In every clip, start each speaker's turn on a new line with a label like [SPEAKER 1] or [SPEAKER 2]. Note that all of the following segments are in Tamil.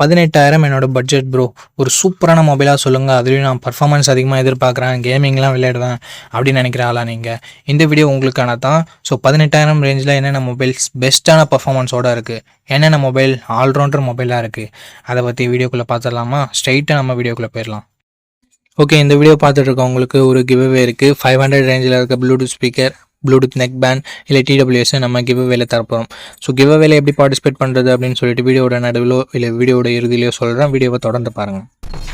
[SPEAKER 1] பதினெட்டாயிரம் என்னோட பட்ஜெட் ப்ரோ ஒரு சூப்பரான மொபைலாக சொல்லுங்கள் அதுலேயும் நான் பர்ஃபார்மன்ஸ் அதிகமாக எதிர்பார்க்குறேன். கேமிங்லாம் விளையாடுவேன் அப்படின்னு நினைக்கிற ஆளா நீங்கள் இந்த வீடியோ உங்களுக்கான தான் ஸோ பதினெட்டாயிரம் ரேஞ்சில் என்னென்ன மொபைல்ஸ் பெஸ்ட்டான பர்ஃபாமன்ஸோட இருக்குது என்னென்ன மொபைல் ஆல்ரவுண்டர் மொபைலாக இருக்குது அதை பற்றி வீடியோக்குள்ளே பார்த்துடலாமா? ஸ்ட்ரைட்டாக நம்ம வீடியோக்குள்ளே போயிடலாம். ஓகே இந்த வீடியோ பார்த்துட்டு இருக்கவங்களுக்கு ஒரு கிவ்அவே இருக்குது ஃபைவ் ஹண்ட்ரட் ரேஞ்சில் இருக்க bluetooth speaker bluetooth neck band இல்லை டிடபிள்யூஎஸ் நம்ம கிவ் வேலை தரப்போகிறோம் ஸோ கிவ் வேலை எப்படி பார்ட்டிசிபேட் பண்ணுறது அப்படின்னு சொல்லிட்டு வீடியோட நடுவிலோ இல்லை வீடியோட இறுதியிலையோ சொல்கிறேன் வீடியோவை தொடர்ந்து பாருங்கள்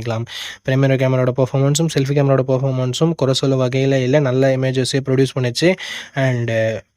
[SPEAKER 1] பண்ணிக்கலாம். ப்ரைமரி கேமராவோட பர்ஃபார்மன்ஸும் செல்ஃபி கேமராவோட பர்ஃபார்மன்ஸும் குறை சொல்ல வகையில் இல்லை நல்ல இமேஜஸே ப்ரொடியூஸ் பண்ணிச்சு. அண்டு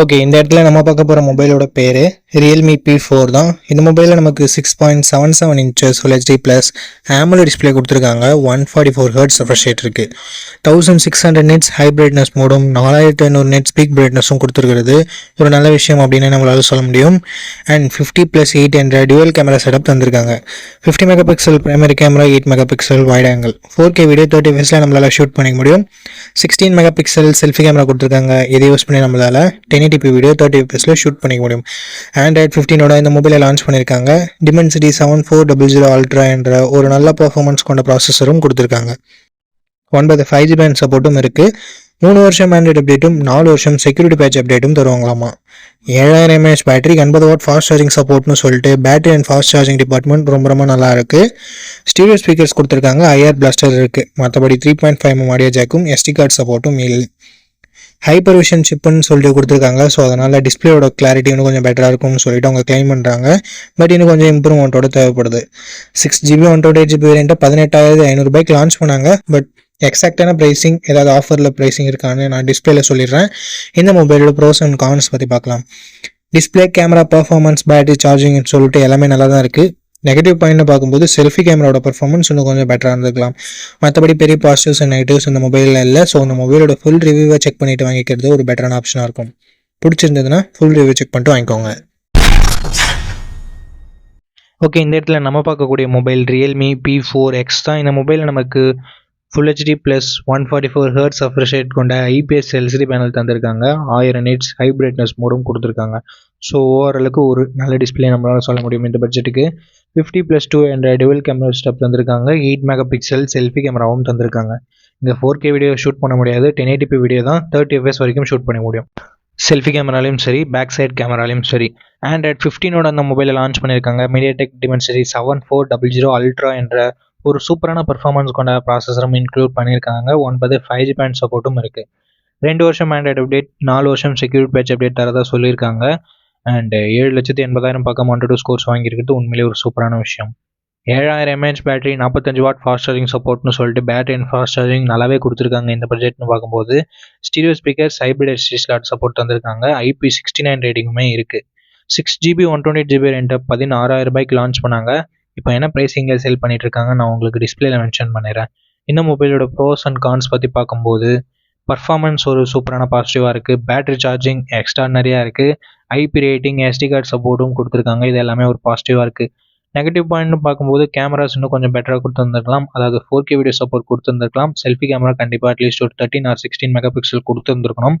[SPEAKER 1] ஓகே இந்த இடத்துல நம்ம பார்க்க போகிற மொபைலோட பேர் ரியல்மி பி ஃபோர் தான். இந்த மொபைலில் நமக்கு six point seven seven inches full HD plus AMOLED display கொடுத்துருக்காங்க. One forty four hertz refresh rate இருக்குது thousand six hundred nits high brightness மோடும் நாலாயிரத்தி ஐநூறு நெட் ஸ்பீக் பிரைட்னஸும் கொடுத்துருக்கிறது. ஒரு நல்ல விஷயம் அப்படின்னு நம்மளால சொல்ல முடியும். அண்ட் ஃபிஃப்டி ப்ளஸ் எயிட் என்ற டுவல் கேமரா செட்டப் தந்திருக்காங்க. Fifty mega pixel primary camera eight mega pixel wide angle four K video thirty ஃபேஸில் நம்மளால் ஷூட் பண்ணிக்க முடியும். Sixteen mega pixel selfie camera கொடுத்துருக்காங்க. இதை யூஸ் பண்ணி நம்மளால். டென் டிபி வீடியோ தேர்ட்டி எஃப்எஸில் ஷூட் பண்ணிக்க முடியும். ஆண்ட்ராய்ட் ஃபிஃப்டினோட இந்த மொபைலை லான்ச் பண்ணியிருக்காங்க Dimensity seven four double zero ultra என்ற ஒரு நல்ல பர்ஃபார்மன்ஸ் கொண்ட ப்ராசஸரும் கொடுத்துருக்காங்க. ஒன்பது ஃபைவ் ஜி பேண்ட் சப்போர்ட்டும் இருக்குது மூணு வருஷம் ஆண்ட்ராய்டு அப்டேட்டும் நாலு வருஷம் செக்யூரிட்டி பேட்ச் அப்டேட்டும் தருவாங்களாமா? ஏழாயிரம் எம்ஏஹெச் பேட்டரி எண்பது வாட் ஃபாஸ்ட் சார்ஜிங் சப்போர்ட்னு சொல்லிட்டு battery and fast charging department ரொம்ப ரொம்ப நல்லா இருக்கு. ஸ்டீரியோ ஸ்பீக்கர்ஸ் கொடுத்துருக்காங்க. ஐஆர் பிளாஸ்டர் இருக்கு. மற்றபடி த்ரீ பாயிண்ட் ஃபைவ் மாடியா ஜாக்கும் எஸ்டி கார்டு சப்போர்ட்டும் இல்லை. ஹைப்பர் விஷன் சிப்புன்னு சொல்லிட்டு கொடுத்துருக்காங்க. ஸோ அதனால் டிஸ்பிளேயோட கிளாரிட்டி இன்னும் கொஞ்சம் பெட்டராக இருக்கும்னு சொல்லிட்டு அவங்க கிளைம் பண்ணுறாங்க பட் இன்னும் கொஞ்சம் இம்ப்ரூவ்மெண்ட்டோட தேவைப்படுது. Six GB one twenty eight GB வேரியண்ட்டை பதினெட்டாயிரத்து ஐநூறுபாய்க்கு லான்ச் பண்ணாங்க. பட் எக்ஸாக்டான ப்ரைஸிங் ஏதாவது ஆஃபரில் ப்ரைஸிங் இருக்கான்னு நான் டிஸ்பிளேல சொல்லிடுறேன். இந்த மொபைலோட ப்ரோஸ் அண்ட் கான்ஸ் பற்றி பார்க்கலாம். டிஸ்பிளே கேமரா பர்ஃபார்மன்ஸ் பேட்டரி சார்ஜிங்னு சொல்லிட்டு எல்லாமே நல்லா தான் இருக்குது நெகட்டிவ் பாயிண்ட்னு பார்க்கும்போது செல்ஃபி கேமராவோட பர்ஃபார்மன்ஸ் இன்னும் கொஞ்சம் பெட்டராக இருந்திருக்கலாம். மற்றபடி பெரிய பாசிட்டிவ்ஸ் அண்ட் நெகட்டிவ்ஸ் இந்த மொபைலில் இல்லை. ஸோ இந்த மொபைலோட ஃபுல் ரிவ்யூவை செக் பண்ணிட்டு வாங்கிக்கிறது ஒரு பெட்டரான ஆப்ஷனாக இருக்கும். பிடிச்சிருந்ததுன்னா ஃபுல் ரிவ்யூ செக் பண்ணிட்டு வாங்கிக்கோங்க. ஓகே இந்த இடத்துல நம்ம பார்க்கக்கூடிய mobile Realme P four X தான். இந்த மொபைலில் நமக்கு full HD plus one forty four hertz refresh கொண்ட ஐபிஎஸ் எல்சிடி பேனல் தந்திருக்காங்க. ஆயிரம் நிட்ஸ் ஹை பிரைட்னஸ் மோடும் கொடுத்துருக்காங்க. ஸோ ஓவராலுக்கு ஒரு நல்ல டிஸ்பிளே நம்மளால் சொல்ல முடியும் இந்த பட்ஜெட்டுக்கு ஃபிஃப்டி ப்ளஸ் டூ என்ற டுவெல் கேமரா ஸ்டப் தந்திருக்காங்க. எயிட் மெகா பிக்சல் செல்ஃபி கேமராவும் தந்திருக்காங்க. இந்த ஃபோர் கே வீடியோ ஷூட் பண்ண முடியாது. டென் எயிட்டிபி வீடியோ தான் தேர்ட்டி எஃப்எஸ் வரைக்கும் ஷூட் பண்ண முடியும். செல்ஃபி கேமராலையும் சரி பேக் சைட் கேமராலையும் சரி ஆண்ட்ராய்ட் ஃபிஃப்டீனோட அந்த மொபைலை லான்ச் பண்ணியிருக்காங்க. MediaTek Dimensity seven four double zero ultra என்ற ஒரு சூப்பரான பர்ஃபார்மன்ஸ் கொண்ட ப்ராசஸரும் இன்க்ளூட் பண்ணியிருக்காங்க. ஒன்பது ஃபைவ் ஜி பேண்ட் சப்போர்ட்டும் இருக்குது ரெண்டு வருஷம் ஆண்ட்ராய்டு அப்டேட் நாலு வருஷம் செக்யூரிட் பேட்ச் அப்டேட் தரதாக சொல்லியிருக்காங்க. அண்ட் uh, ஏழு லட்சத்தி எண்பதாயிரம் பக்கம் ஒன் டூ ஸ்கோர்ஸ் வாங்கியிருக்கிறது உண்மையிலேயே ஒரு சூப்பரான விஷயம். ஏழாயிரம் எம்ஏஹெச் பேட்டரி நாற்பத்தஞ்சு வாட் ஃபாஸ்ட் சார்ஜிங் சப்போர்ட்னு சொல்லிட்டு பேட்டரி அண்ட் ஃபாஸ்ட் சார்ஜிங் நல்லாவே கொடுத்துருக்காங்க இந்த பட்ஜெட்னு பார்க்கும்போது. Stereo speakers hybrid SD slot support தந்திருக்காங்க. ஐபி சிக்ஸ்டி நைன் ரேட்டிங்குமே இருக்குது six GB one twenty GB ரெண்டை பதினாறாயிரம் ரூபாய்க்கு லான்ச் பண்ணாங்க. இப்போ என்ன ப்ரைஸிங்கில் சேல் பண்ணிட்டு இருக்காங்க நான் உங்களுக்கு டிஸ்பிளேல மென்ஷன் பண்ணிடுறேன். இந்த மொபைலோட ப்ரோஸ் அண்ட் கான்ஸ் பற்றி பார்க்கும்போது பர்ஃபார்மன்ஸ் ஒரு சூப்பரான பாசிட்டிவாக இருக்குது பேட்ரி சார்ஜிங் எக்ஸ்ட்ரானரியாக இருக்குது ஐபி ரேட்டிங் எஸ்டி கார்டு சப்போர்ட்டும் கொடுத்துருக்காங்க. இது எல்லாமே ஒரு பாசிட்டிவாக இருக்குது நெகட்டிவ் பாயிண்ட்னு பார்க்கும்போது கேமராஸ் இன்னும் கொஞ்சம் பெட்டராக கொடுத்துருந்துருக்கலாம். அதாவது ஃபோர் கே வீடியோ சப்போர்ட் கொடுத்துருந்துருக்கலாம். செல்ஃபி கேமரா கண்டிப்பாக அட்லீஸ்ட் ஒரு thirteen or sixteen mega pixel கொடுத்துருந்துருக்கணும்.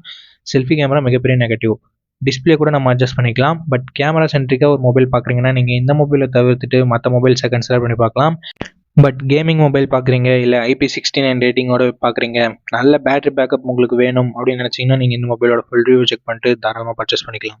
[SPEAKER 1] செல்ஃபி கேமரா மிகப்பெரிய நெகட்டிவ் டிஸ்பிளே கூட நம்ம அட்ஜஸ்ட் பண்ணிக்கலாம். பட் கேமரா சென்ட்ரிக்காக ஒரு மொபைல் பார்க்குறீங்கன்னா நீங்கள் இந்த மொபைலை தவிர்த்துட்டு மற்ற மொபைல்ஸை கன்சிடர் பண்ணி பார்க்கலாம். பட் கேமிங் மொபைல் பார்க்குறீங்க இல்லை ஐபி சிக்ஸ்டி நைன் ரேட்டிங்கோட பார்க்குறீங்க நல்ல பேட்டரி பேக்கப் உங்களுக்கு வேணும் அப்படின்னு நினச்சிங்கன்னா நீங்கள் இந்த மொபைலோட ஃபுல் ரிவ்யூ செக் பண்ணிட்டு தாராளமாக பர்ச்சேஸ் பண்ணிக்கலாம்.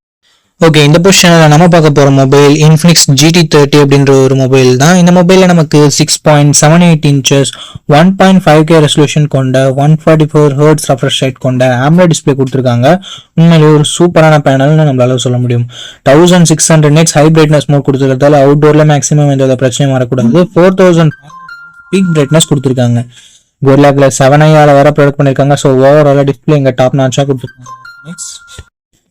[SPEAKER 1] ஓகே இந்த பொசிஷனில் நம்ம பார்க்க போகிற மொபைல் இன்ஃபினிக்ஸ் ஜிடி தேர்ட்டி அப்படின்ற ஒரு மொபைல் தான். இந்த மொபைலில் நமக்கு six point seven eight inches one point five K resolution கொண்ட one forty four hertz refresh rate கொண்ட ஆம்லோ டிஸ்பிளே கொடுத்துருக்காங்க. உண்மையிலேயே ஒரு சூப்பரான பேனல்னு நம்மளால சொல்ல முடியும். Thousand six hundred nits high brightness mode கொடுத்துருக்கிறதால அவுட்டோரில் மேக்ஸிமம் எந்த பிரச்சனையும் வரக்கூடாது. ஃபோர் தௌசண்ட் பீக் பிரைட்னஸ் கொடுத்துருக்காங்க. கொரில்லா கிளாஸ் செவன் ஐயாவில் வர ப்ரொடக்ட் பண்ணியிருக்காங்க ஸோ ஓவராலாக டிஸ்பிளே இங்கே டாப் நாச்சாக கொடுத்துருக்காங்க. நெக்ஸ்ட்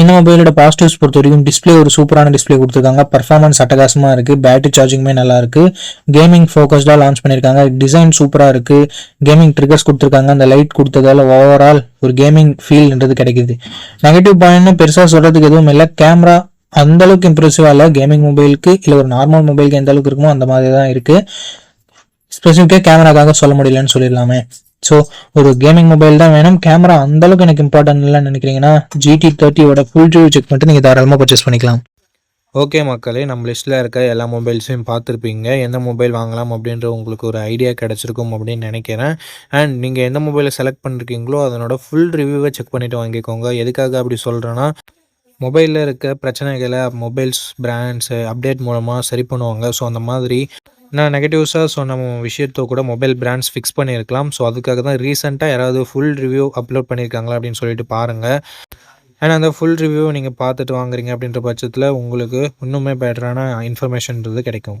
[SPEAKER 2] இந்த மொபைலோட பாசிட்டிவ்ஸ் பொறுத்த வரைக்கும் டிஸ்ப்ளே ஒரு சூப்பரான டிஸ்ப்ளே கொடுத்துருக்காங்க. பர்ஃபார்மன்ஸ் அட்டகாசமாக இருக்குது பேட்டரி சார்ஜிங்குமே நல்லா இருக்குது கேமிங் ஃபோக்கஸ்டாக லான்ச் பண்ணியிருக்காங்க டிசைன் சூப்பராக இருக்குது கேமிங் ட்ரிகர்ஸ் கொடுத்துருக்காங்க. அந்த லைட் கொடுத்ததால ஓவரால் ஒரு கேமிங் ஃபீல்ன்றது கிடைக்குது. நெகட்டிவ் பாயிண்ட்னு பெருசாக சொல்கிறதுக்கு எதுவும் இல்லை. கேமரா அந்த அளவுக்கு இம்ப்ரெசிவாக இல்லை. கேமிங் மொபைலுக்கு இல்லை ஒரு நார்மல் மொபைலுக்கு எந்த அளவுக்கு இருக்குமோ அந்த மாதிரி தான் இருக்குது ஸ்பெசிஃபிக்காக கேமராக்காக சொல்ல முடியலன்னு சொல்லிடலாமே. ஸோ ஒரு கேமிங் மொபைல் தான் வேணும். கேமரா அந்த அளவுக்கு எனக்கு இம்பார்ட்டன்ட் இல்லைன்னு நினைக்கிறீங்கன்னா ஜிடி தேர்ட்டியோட ஃபுல் ரிவ்யூ செக் பண்ணிட்டு நீங்கள் தாராளமாக பர்ச்சேஸ் பண்ணிக்கலாம்.
[SPEAKER 1] ஓகே மக்களே நம்ம லிஸ்ட்டில் இருக்க எல்லா மொபைல்ஸையும் பார்த்துருப்பீங்க. எந்த மொபைல் வாங்கலாம் அப்படின்ற உங்களுக்கு ஒரு ஐடியா கிடச்சிருக்கும் அப்படின்னு நினைக்கிறேன். அண்ட் நீங்கள் எந்த மொபைலை செலக்ட் பண்ணிருக்கீங்களோ அதனோட ஃபுல் ரிவ்யூவை செக் பண்ணிவிட்டு வாங்கிக்கோங்க. எதுக்காக அப்படி சொல்கிறேன்னா மொபைலில் இருக்க பிரச்சனைகளை மொபைல்ஸ் பிராண்ட்ஸு அப்டேட் மூலமாக சரி பண்ணுவாங்க. ஸோ அந்த மாதிரி நான் நெகட்டிவ்ஸாக ஸோ நம்ம விஷயத்தோ கூட மொபைல் பிராண்ட்ஸ் ஃபிக்ஸ் பண்ணியிருக்கலாம். ஸோ அதுக்காக தான் ரீசெண்டாக யாராவது ஃபுல் ரிவ்யூ அப்லோட் பண்ணியிருக்காங்களா அப்படின்னு சொல்லிட்டு பாருங்கள் ஏன்னா அந்த ஃபுல் ரிவ்யூ நீங்கள் பார்த்துட்டு வாங்குறீங்க அப்படின்ற பட்சத்தில் உங்களுக்கு இன்னுமே பெட்டரான இன்ஃபர்மேஷன்றது கிடைக்கும்.